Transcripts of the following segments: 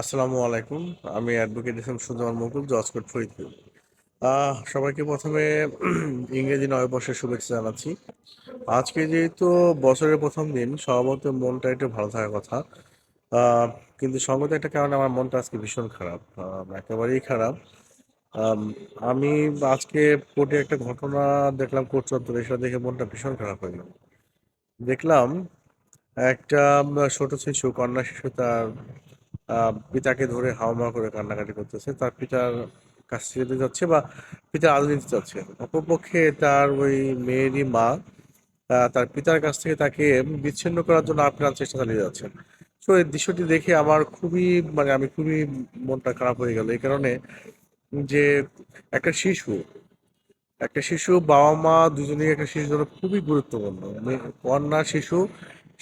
আসসালামু আলাইকুম। আমি advocate S M Sujon Mukul judge court Faridpur. সবাইকে প্রথমে ইংরেজি নববর্ষের শুভেচ্ছা জানাচ্ছি। আজকে যেহেতু বছরের প্রথম দিন, স্বভাবত মনটা একটু ভালো থাকার কথা। কিন্তু সঙ্গত একটা কারণে আমার মনটা আজকে ভীষণ খারাপ। একেবারেই খারাপ। আমি আজকে কোর্টে একটা ঘটনা দেখলাম, কোর্ট চত্বরে। সেটা দেখে মনটা ভীষণ খারাপ হয়ে গেল। দেখলাম একটা ছোট শিশু, কন্যা শিশু, তার পিতাকে ধরে হাওমাও করে কান্নাকাটি করতেছে, তার পিতার কাছ যেতে যাচ্ছে বা পিতার আদর নিতে যাচ্ছে অপরপক্ষে তার ওই মেয়েরই মা তার পিতার কাছ থেকে তাকে বিচ্ছিন্ন করার জন্য আপ্রাণ চেষ্টা চালিয়ে যাচ্ছেন তো এই দৃশ্যটি দেখে আমার খুবই মানে আমি খুবই মনটা খারাপ হয়ে গেল। এই কারণে যে একটা শিশু একটা শিশু বাবা মা দুজনেই একটা শিশুর জন্য খুবই গুরুত্বপূর্ণ। মেয়ে- কন্যা শিশু,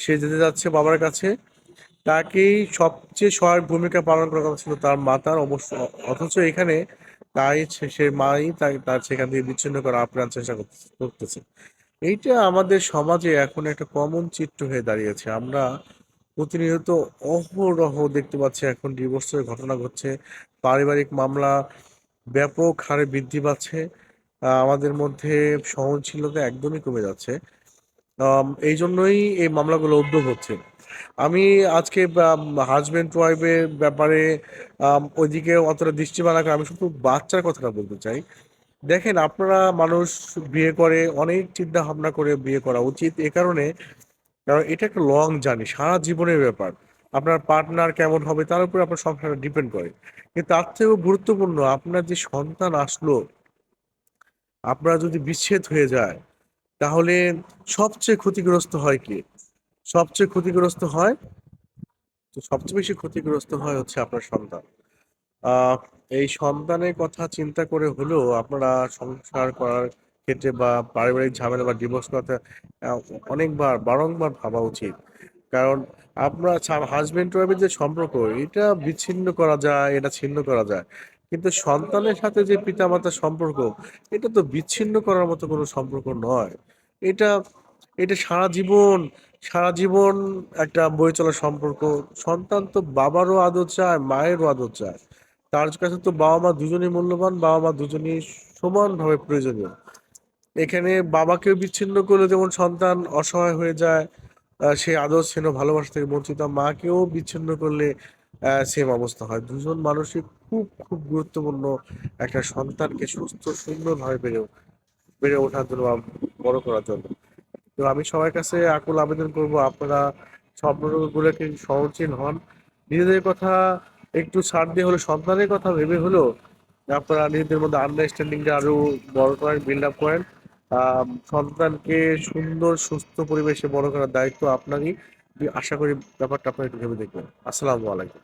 সে যেতে যাচ্ছে বাবার কাছে তাকেই সবচেয়ে সহায়ক ভূমিকা পালন করার কথা ছিল তার মাতার অবশ্য অথচ এখানে তাই সে- মাই তার সেখান থেকে বিচ্ছিন্ন করা আপ্রাণ চেষ্টা করতে- করতেছে। এইটা আমাদের সমাজে এখন একটা কমন চিত্র হয়ে দাঁড়িয়েছে। আমরা প্রতিনিয়ত অহরহ দেখতে পাচ্ছি এখন ডিভোর্সের ঘটনা ঘটছে, পারিবারিক মামলা ব্যাপক হারে বৃদ্ধি পাচ্ছে আমাদের মধ্যে সহনশীলতা একদমই কমে যাচ্ছে। এই জন্যই এই মামলাগুলো উদ্যোগ হচ্ছে। আমি আজকে হাজবেন্ড ওয়াইফের ব্যাপারে ওইদিকে অতটা দৃষ্টি করে আমি শুধু বাচ্চার কথাটা বলতে চাই। দেখেন, আপনারা মানুষ বিয়ে করে, অনেক চিন্তা ভাবনা করে বিয়ে করা উচিত। এ কারণে, কারণ এটা একটা লং জার্নি সারা জীবনের ব্যাপার। আপনার পার্টনার কেমন হবে, তার উপরে আপনার সংসারটা ডিপেন্ড করে। কিন্তু তার থেকেও গুরুত্বপূর্ণ, আপনার যে সন্তান আসলো, আপনার যদি বিচ্ছেদ হয়ে যায়, তাহলে সবচেয়ে ক্ষতিগ্রস্ত হয় কি? সবচেয়ে ক্ষতিগ্রস্ত হয়? তো সবচেয়ে বেশি ক্ষতিগ্রস্ত হয় হচ্ছে আপনার সন্তান। এই সন্তানের কথা চিন্তা করে হলেও আপনারা সংসার করার ক্ষেত্রে বা পারিবারিক ঝামেলা বা ডিভোর্স করতে অনেকবার, বারংবার ভাবা উচিত। কারণ আপনার হাজব্যান্ড ওয়াইফের যে সম্পর্ক, এটা বিচ্ছিন্ন করা যায়, এটা ছিন্ন করা যায়। কিন্তু সন্তানের সাথে যে পিতামাতার সম্পর্ক, এটা তো বিচ্ছিন্ন করার মতো কোনো সম্পর্ক নয়। এটা এটা সারা জীবন সারা জীবন একটা বয়ে চলা সম্পর্ক। সন্তান তো বাবারও আদর চায়, মায়েরও আদর চায়। তার কাছে তো বাবা মা দুজনেই মূল্যবান, বাবা মা দুজনেই সমানভাবে প্রয়োজনীয়। এখানে বাবাকে বিচ্ছিন্ন করলে যেমন সন্তান অসহায় হয়ে যায় সে আদর, স্নেহ, ভালোবাসা থেকে বঞ্চিত, মাকেও বিচ্ছিন্ন করলে সেম অবস্থা হয়। দুজন মানুষই খুব খুব গুরুত্বপূর্ণ একটা সন্তানকে সুস্থ, সুন্দরভাবে বেড়ে বেড়ে ওঠার জন্য বা বড় করার জন্য। তো আমি সবার কাছে আকুল আবেদন করব, আপনারা সম্পর্কগুলোকে সহনশীল হন। নিজেদের কথা একটু ছাড় দিয়ে হলে সন্তানের কথা ভেবে হলেও আপনারা নিজেদের মধ্যে আন্ডারস্ট্যান্ডিংটা আরও বড় করেন বিল্ড আপ করেন। সন্তানকে সুন্দর, সুস্থ পরিবেশে বড় করার দায়িত্ব আপনারই। আশা করি ব্যাপারটা আপনারা একটু ভেবে দেখবেন। আসসালামু আলাইকুম।